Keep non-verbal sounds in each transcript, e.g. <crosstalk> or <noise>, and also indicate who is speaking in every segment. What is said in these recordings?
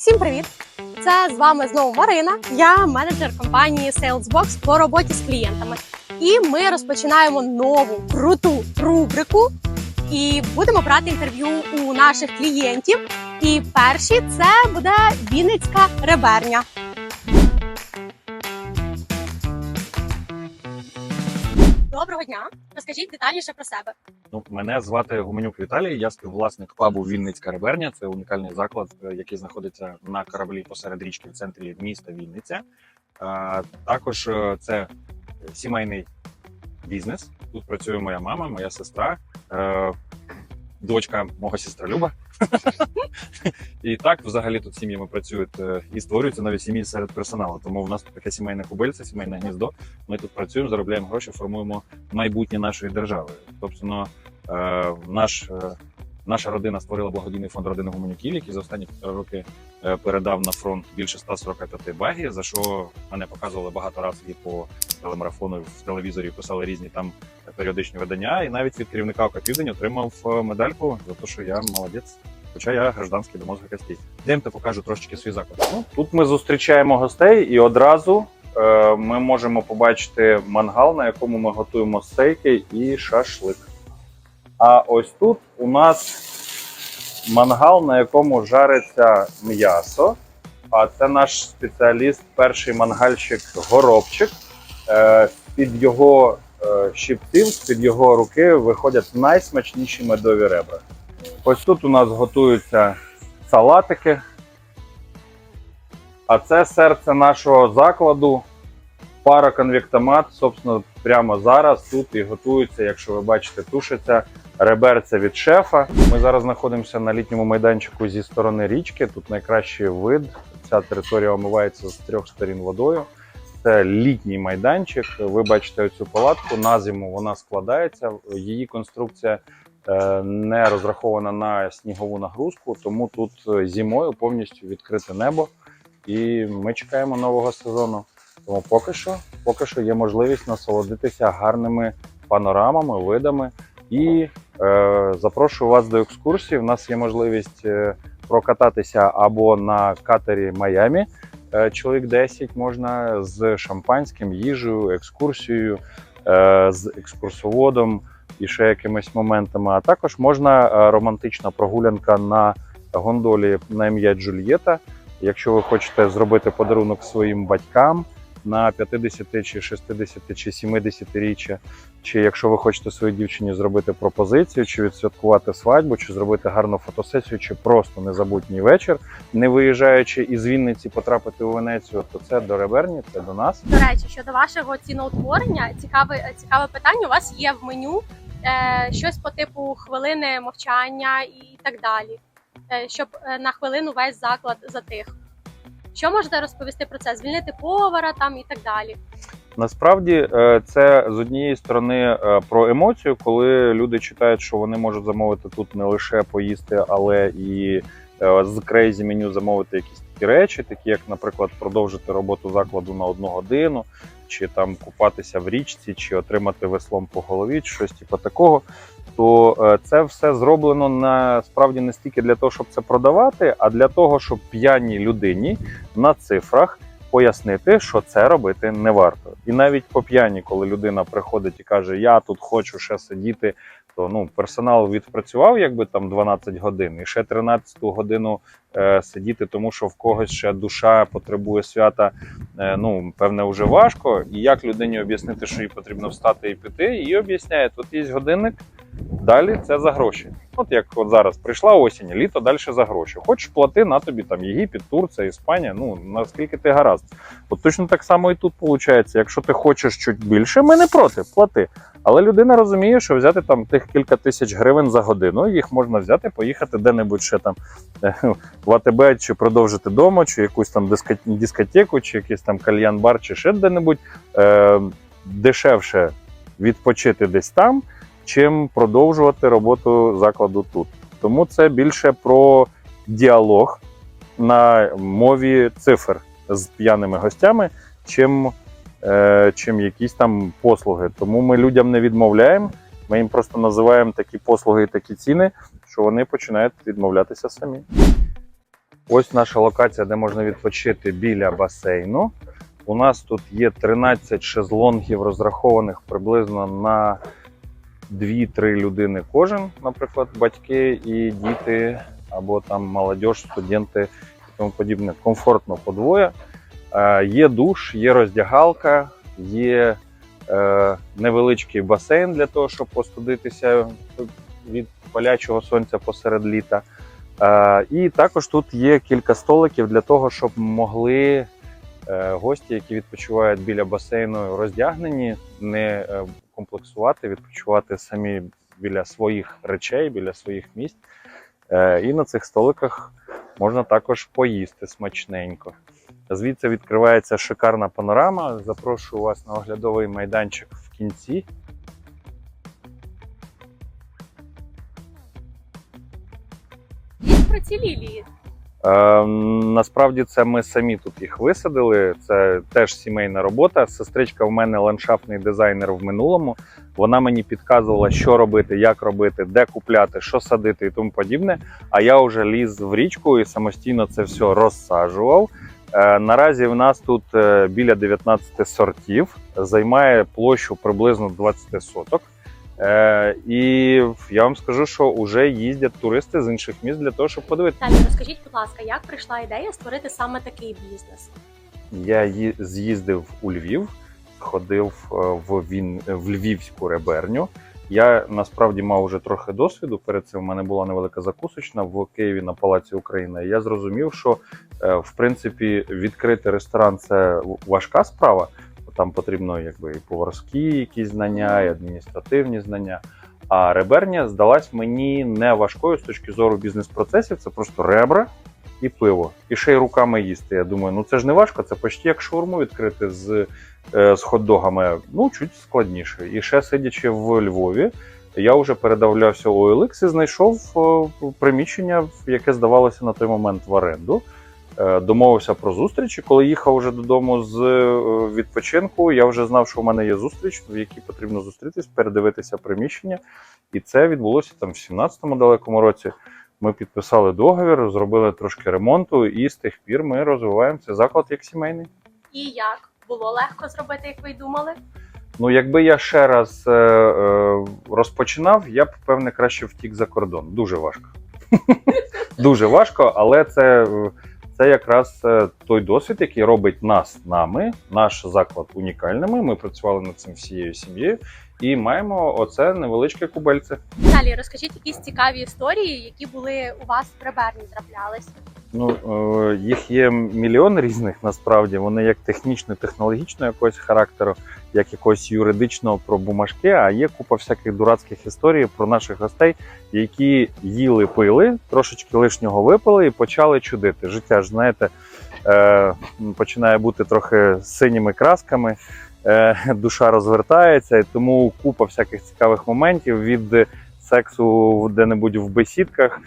Speaker 1: Всім привіт! Це з вами знову Марина. Я менеджер компанії SalesBox по роботі з клієнтами. І ми розпочинаємо нову круту рубрику. І будемо брати інтерв'ю у наших клієнтів. І перші це буде Вінницька реберня. Доброго дня! Розкажіть детальніше про себе.
Speaker 2: Ну, мене звати Гуменюк Віталій. Я співвласник пабу Вінницька реберня. Це унікальний заклад, е, який знаходиться на кораблі посеред річки в центрі міста Вінниця. Також е, це сімейний бізнес. Тут працює моя мама, моя сестра, е, дочка мого сестролюба. І так, взагалі, тут сім'ями працюють е, і створюються нові сім'ї серед персоналу. Тому в нас тут таке сімейне кубильце, сімейне гніздо. Ми тут працюємо, заробляємо гроші, формуємо майбутнє нашої держави. Тобто, наш, е, наша родина створила благодійний фонд родини гуманюків, який за останні півтора роки передав на фронт більше 145 багів, за що мене показували багато разів і по телемарафону, в телевізорі писали різні там періодичні видання. І навіть від керівника ОК «Південь» отримав медальку за те, що я молодець. Хоча я гражданський до мозга костей. Йдемте покажу трошечки свій заклад. Ну,
Speaker 3: Тут ми зустрічаємо гостей, і одразу е, ми можемо побачити мангал, на якому ми готуємо стейки і шашлик. А ось тут у нас мангал, на якому жариться м'ясо. А це наш спеціаліст, перший мангальщик Горобчик. Е, з-під його е, щипців, з-під його руки виходять найсмачніші медові ребра. Ось тут у нас готуються салатики. А це серце нашого закладу. Пароконвектомат, собственно, прямо зараз тут і готується, якщо ви бачите, тушиться реберця від шефа. Ми зараз знаходимося на літньому майданчику зі сторони річки. Тут найкращий вид. Ця територія омивається з трьох сторін водою. Це літній майданчик. Ви бачите оцю палатку. На зиму вона складається. Її конструкція не розрахована на снігову нагрузку, тому тут е, зимою повністю відкрите небо. І ми чекаємо нового сезону. Тому поки що, поки що є можливість насолодитися гарними панорамами, видами. І е, запрошую вас до екскурсії. У нас є можливість е, прокататися або на катері Майамі. Е, чоловік 10 можна з шампанським, їжею, екскурсією, е, з екскурсоводом і ще якимись моментами. А також можна е, романтична прогулянка на гондолі на ім'я Джульєта. Якщо ви хочете зробити подарунок своїм батькам на 50 чи 60 чи 70 річчя, чи якщо ви хочете своїй дівчині зробити пропозицію, чи відсвяткувати свадьбу, чи зробити гарну фотосесію, чи просто незабутній вечір, не виїжджаючи із Вінниці потрапити у Венецію, то це до Реберні, це до нас.
Speaker 1: До речі, щодо вашого ціноутворення, цікаве, цікаве питання. У вас є в меню щось по типу хвилини мовчання і так далі, е, щоб е, на хвилину весь заклад затих. Що можете розповісти про це? Звільнити повара там і так далі.
Speaker 3: Насправді е, це з однієї сторони е, про емоцію, коли люди читають, що вони можуть замовити тут не лише поїсти, але і е, з крейзі меню замовити якісь такі речі, такі як, наприклад, продовжити роботу закладу на одну годину, чи там купатися в річці, чи отримати веслом по голові, чи щось типу такого. То е, це все зроблено насправді не стільки для того, щоб це продавати, а для того, щоб п'яній людині на цифрах пояснити, що це робити не варто. І навіть по п'яні, коли людина приходить і каже, я тут хочу ще сидіти, то ну персонал відпрацював якби там 12 годин, і ще 13 годину е, сидіти, тому що в когось ще душа потребує свята. Е, ну певне, вже важко. І як людині об'яснити, що їй потрібно встати і піти, і об'ясняє, тут є годинник. Далі це за гроші. От як от зараз прийшла осінь, літо далі за гроші. Хочеш плати на тобі там Єгипет, Турція, Іспанія. Ну наскільки ти гаразд. От точно так само і тут виходить. Якщо ти хочеш чуть більше, ми не проти, плати. Але людина розуміє, що взяти там тих кілька тисяч гривень за годину, їх можна взяти, поїхати де-небудь ще там е, в АТБ, чи продовжити дома, чи якусь там дискот- дискотеку, чи якийсь там кальян-бар, чи ще де-небудь е, дешевше відпочити десь там чим продовжувати роботу закладу тут. Тому це більше про діалог на мові цифр з п'яними гостями, чим, е, чим якісь там послуги. Тому ми людям не відмовляємо. Ми їм просто називаємо такі послуги і такі ціни, що вони починають відмовлятися самі. Ось наша локація, де можна відпочити біля басейну. У нас тут є 13 шезлонгів, розрахованих приблизно на 2-3 людини кожен, наприклад, батьки і діти, або там молодь, студенти і тому подібне. Комфортно подвоє. Е, Є душ, є роздягалка, є е, невеличкий басейн для того, щоб постудитися від палячого сонця посеред літа. Е, І також тут є кілька столиків для того, щоб могли гості, які відпочивають біля басейну, роздягнені, не комплексувати, відпочивати самі біля своїх речей, біля своїх місць. Е, І на цих столиках можна також поїсти смачненько. Звідси відкривається шикарна панорама. Запрошую вас на оглядовий майданчик в кінці.
Speaker 1: Про ці лілії.
Speaker 3: Е, насправді це ми самі тут їх висадили. Це теж сімейна робота. Сестричка в мене ландшафтний дизайнер в минулому. Вона мені підказувала, що робити, як робити, де купляти, що садити і тому подібне. А я вже ліз в річку і самостійно це все розсаджував. Е, наразі в нас тут е, біля 19 сортів, займає площу приблизно 20 соток. Е, і я вам скажу, що вже їздять туристи з інших міст для того, щоб подивитися.
Speaker 1: Далі розкажіть, будь ласка, як прийшла ідея створити саме такий бізнес?
Speaker 3: Я з'їздив у Львів, ходив е, в, він, в Львівську реберню. Я насправді мав вже трохи досвіду. Перед цим в мене була невелика закусочна в Києві на Палаці України. Я зрозумів, що е, в принципі відкрити ресторан це важка справа. Там потрібно якби і поварські якісь знання, і адміністративні знання. А реберня здалась мені не важкою з точки зору бізнес-процесів. Це просто ребра і пиво. І ще й руками їсти. Я думаю, ну це ж не важко, це почти як шаурму відкрити з, е, з хот-догами. Ну, чуть складніше. І ще сидячи в Львові, я вже передавлявся OLX і знайшов е, приміщення, яке здавалося на той момент в оренду. Е, Домовився про зустріч. І коли їхав вже додому з е, відпочинку, я вже знав, що в мене є зустріч, в якій потрібно зустрітись, передивитися приміщення. І це відбулося там в 17-му далекому році. Ми підписали договір, зробили трошки ремонту, і з тих пір ми розвиваємо цей заклад як сімейний.
Speaker 1: І як було легко зробити, як ви й думали?
Speaker 3: Ну, якби я ще раз е, е, розпочинав, я б певне краще втік за кордон. Дуже важко. <laughs> Дуже важко, але це, е, це якраз е, той досвід, який робить нас нами, наш заклад унікальними. Ми працювали над цим всією сім'єю і маємо оце невеличке кубельце.
Speaker 1: Далі розкажіть якісь цікаві історії, які були у вас в приберні траплялись.
Speaker 3: Ну, е, їх є мільйон різних насправді. Вони як технічно-технологічного якогось характеру, як якогось юридичного про бумажки, а є купа всяких дурацьких історій про наших гостей, які їли, пили, трошечки лишнього випили і почали чудити. Життя ж, знаєте, е, починає бути трохи синіми красками. е, Душа розвертається, і тому купа всяких цікавих моментів від сексу де-небудь в бесідках,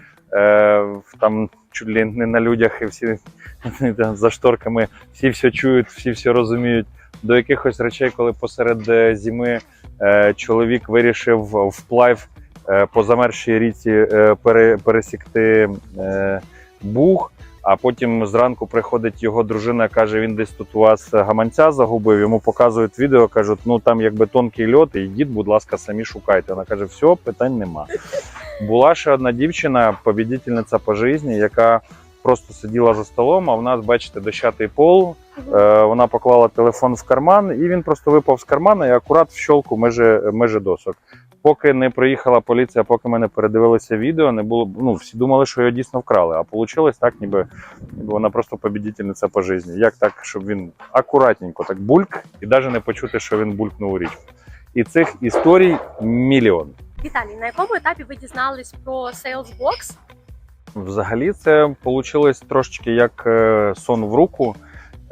Speaker 3: там чуть ли не на людях, і всі <laughs> там за шторками всі все чують, всі все розуміють. До якихось речей, коли посеред е, зими е, чоловік вирішив вплав е, по замерзшій ріці е, пере, пересікти е, буг. А потім зранку приходить його дружина, каже: він десь тут у вас гаманця загубив. Йому показують відео, кажуть, ну там якби тонкий льот, і йдіть, будь ласка, самі шукайте. Вона каже, все, питань нема. Була ще одна дівчина, побідительниця по житті, яка просто сиділа за столом. А в нас, бачите, дощатий пол. Е, вона поклала телефон в карман, і він просто випав з кармана і акурат в щолку межі, межі досок. Поки не приїхала поліція, поки ми не передивилися відео, не було ну всі думали, що його дійсно вкрали. А вийшло так, ніби, вона просто побідительниця по житті. Як так, щоб він акуратненько так бульк, і навіть не почути, що він булькнув у річку. І цих історій мільйон.
Speaker 1: Віталій, на якому етапі ви дізнались про Salesbox?
Speaker 3: Взагалі, це вийшло трошечки як е, сон в руку.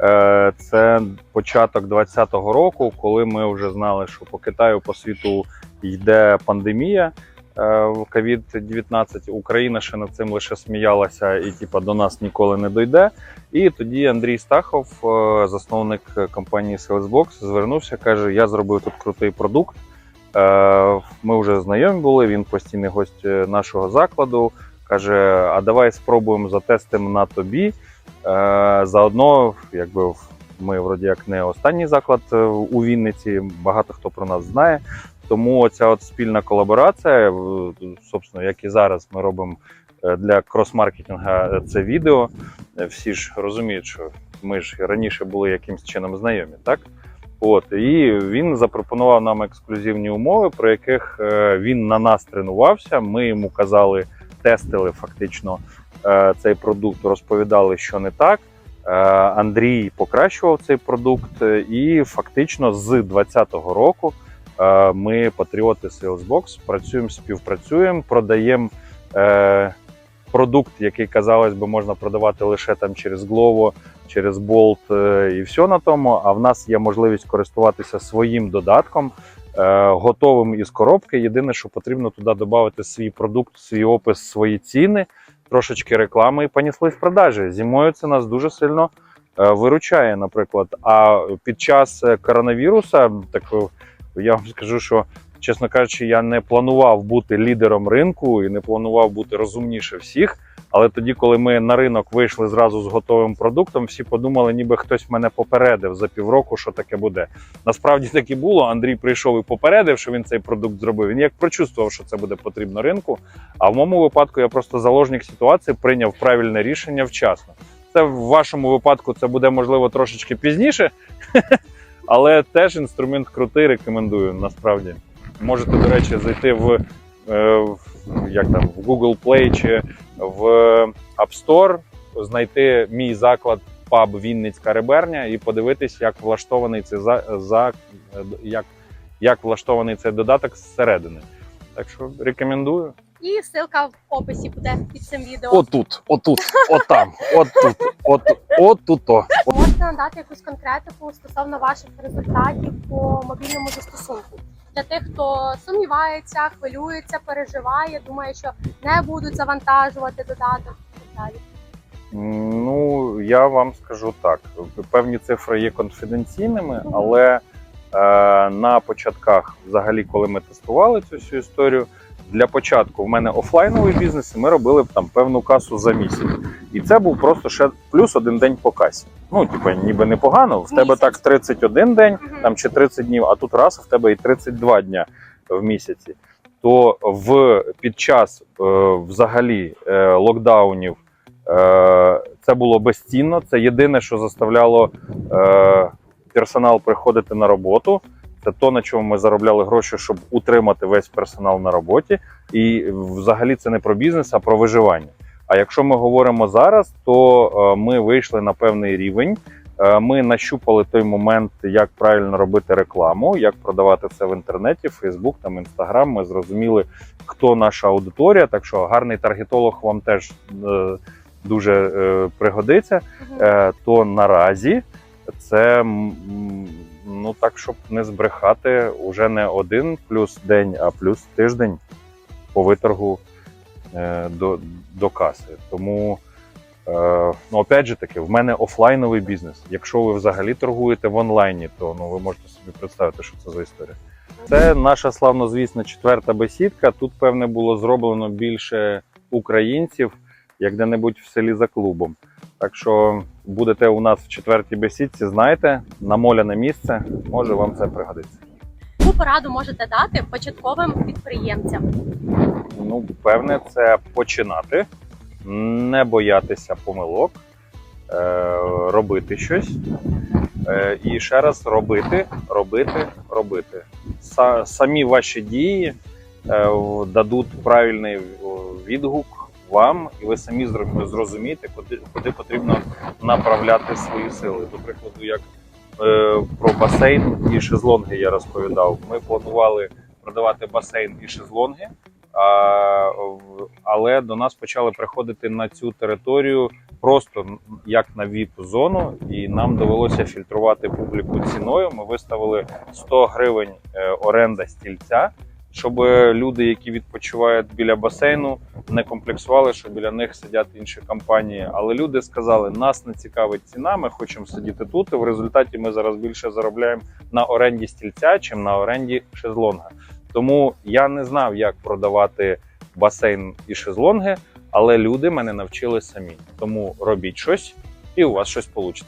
Speaker 3: Е, Це початок 2020 року, коли ми вже знали, що по Китаю по світу йде пандемія е, COVID-19. Україна ще над цим лише сміялася і типа до нас ніколи не дойде. І тоді Андрій Стахов, засновник компанії Salesbox, звернувся, каже: Я зробив тут крутий продукт. Е, Ми вже знайомі були. Він постійний гость е, нашого закладу Каже: а давай спробуємо затестимо на тобі. Е, заодно, якби ми вроді як не останній заклад у Вінниці, багато хто про нас знає. Тому ця от спільна колаборація, собственно, як і зараз, ми робимо для крос-маркетинга це відео. Всі ж розуміють, що ми ж раніше були якимось чином знайомі, так? От і він запропонував нам ексклюзивні умови, про яких е, він на нас тренувався. Ми йому казали, тестили фактично е, цей продукт, розповідали, що не так. Е, Андрій покращував цей продукт, і фактично з 2020 року ми, патріоти Salesbox, працюємо, співпрацюємо, продаємо продукт, який казалось би можна продавати лише там через Glovo, через Bolt е, і все на тому. А в нас є можливість користуватися своїм додатком, е, готовим із коробки. Єдине, що потрібно туди додати свій продукт, свій опис, свої ціни, трошечки реклами і понісли в продажі. Зимою це нас дуже сильно е, виручає, наприклад. А під час коронавіруса, так я вам скажу, що. Чесно кажучи, я не планував бути лідером ринку і не планував бути розумніше всіх. Але тоді, коли ми на ринок вийшли зразу з готовим продуктом, всі подумали, ніби хтось мене попередив за півроку, що таке буде. Насправді так і було. Андрій прийшов і попередив, що він цей продукт зробив. Він як прочувствував, що це буде потрібно ринку. А в моєму випадку я просто заложник ситуації прийняв правильне рішення вчасно. Це в вашому випадку це буде можливо трошечки пізніше, <laughs> але теж інструмент крутий, рекомендую насправді. Можете, до речі, зайти в, е, в як там в Google Play чи в App Store, знайти мій заклад паб Вінницька Реберня і подивитись, як влаштований цей за, за як, як влаштований цей додаток зсередини. Так що рекомендую.
Speaker 1: І ссылка в описі буде під цим відео.
Speaker 3: Отут, отут, отам, отут, от, отуто.
Speaker 1: Можете надати якусь конкретику стосовно ваших результатів по мобільному застосунку. Для тих, хто сумнівається, хвилюється, переживає, думає, що не будуть завантажувати додаток і так далі.
Speaker 3: Ну, я вам скажу так: певні цифри є конфіденційними, але е, на початках, взагалі, коли ми тестували цю всю історію, для початку в мене офлайновий бізнес, і ми робили там певну касу за місяць. І це був просто ще плюс один день по касі. Ну, типу, ніби непогано. В тебе
Speaker 1: Місяць.
Speaker 3: так 31 день, там чи 30 днів, а тут раз в тебе і 32 дня в місяці. То в під час е, взагалі е, локдаунів е, це було безцінно. Це єдине, що заставляло е, персонал приходити на роботу. Це то, на чому ми заробляли гроші, щоб утримати весь персонал на роботі. І взагалі це не про бізнес, а про виживання. А якщо ми говоримо зараз, то е, ми вийшли на певний рівень. Е, Ми нащупали той момент, як правильно робити рекламу, як продавати це в інтернеті, Фейсбук, там Інстаграм. Ми зрозуміли, хто наша аудиторія. Так що гарний таргетолог вам теж е, дуже пригодиться. То наразі це ну так, щоб не збрехати, уже не один плюс день, а плюс тиждень по виторгу е, до, до каси. Тому, е, ну опять же таки, в мене офлайновий бізнес. Якщо ви взагалі торгуєте в онлайні, то ну ви можете собі представити, що це за історія. Це наша славнозвісна четверта бесідка. Тут, певне, було зроблено більше українців, як де-небудь в селі за клубом. Так що будете у нас в четвертій бесідці, знайте, намоляне місце, може вам це пригодиться.
Speaker 1: Яку пораду можете дати початковим підприємцям?
Speaker 3: Ну, певне, це починати, не боятися помилок, е, робити щось. Е, і ще раз робити, робити, робити. Самі ваші дії е, дадуть правильний відгук вам, і ви самі зро- зрозумієте, куди, куди потрібно направляти свої сили. До прикладу, як е, про басейн і шезлонги я розповідав. Ми планували продавати басейн і шезлонги. А, але до нас почали приходити на цю територію просто як на ВІП-зону, і нам довелося фільтрувати публіку ціною. Ми виставили 100 гривень е, оренда стільця, щоб люди, які відпочивають біля басейну, не комплексували, що біля них сидять інші компанії. Але люди сказали, нас не цікавить ціна, ми хочемо сидіти тут. І в результаті ми зараз більше заробляємо на оренді стільця, чим на оренді шезлонга. Тому я не знав, як продавати басейн і шезлонги. Але люди мене навчили самі. Тому робіть щось, і у вас щось вийде.